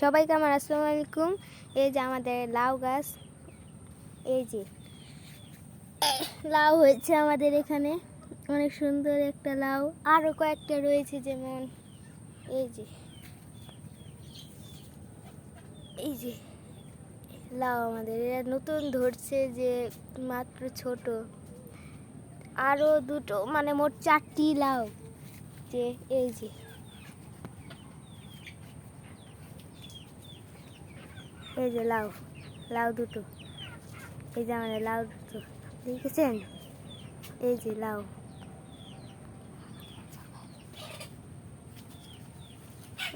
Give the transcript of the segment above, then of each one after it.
সবাইকে আমার আসসালামু আলাইকুম। এই যে আমাদের লাউ গাছ। এই যে লাউ হয়েছে আমাদের এখানে। অনেক সুন্দর একটা লাউ। আরও কয়েকটা রয়েছে যেমন এই যে এই যে লাউ আমাদের। এরা নতুন ধরছে যে মাত্র ছোট। আরও দুটো মানে মোট চারটি লাউ। যে এই যে এই যে লাউ লাউ দুটো। এই যে আমাদের লাউ দুটো। দেখেছেন? এই যে লাউ।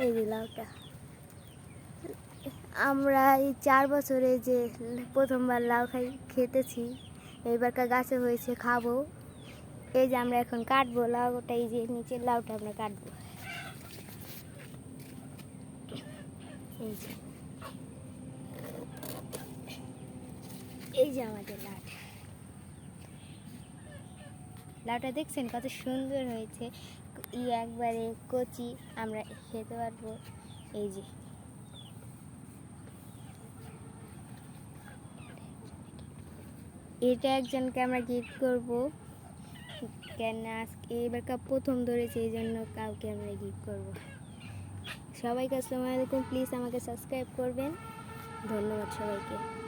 এই যে লাউটা। আমরা এই চার বছরে যে প্রথমবার লাউ খাই খেতেছি এইবারকার গাছে হয়েছে খাব। এই যে আমরা এখন কাটবো লাউটা, এই যে নিচের লাউটা আমরা কাটবো। এই যে। এই যে আমাদের লাউটা লাউটা দেখছেন কত সুন্দর হয়েছে। ই একবারে কচি, আমরা খেতে পারব। এই যে। এটা একজনকে আমরা গিফট করব। কেন আজকে এবারকার প্রথম ধরেছে, এই জন্য কাউকে আমরা গিফট করব। সবাইকে আসসালামু আলাইকুম প্লিজ আমাকে সাবস্ক্রাইব করবেন। ধন্যবাদ সবাইকে।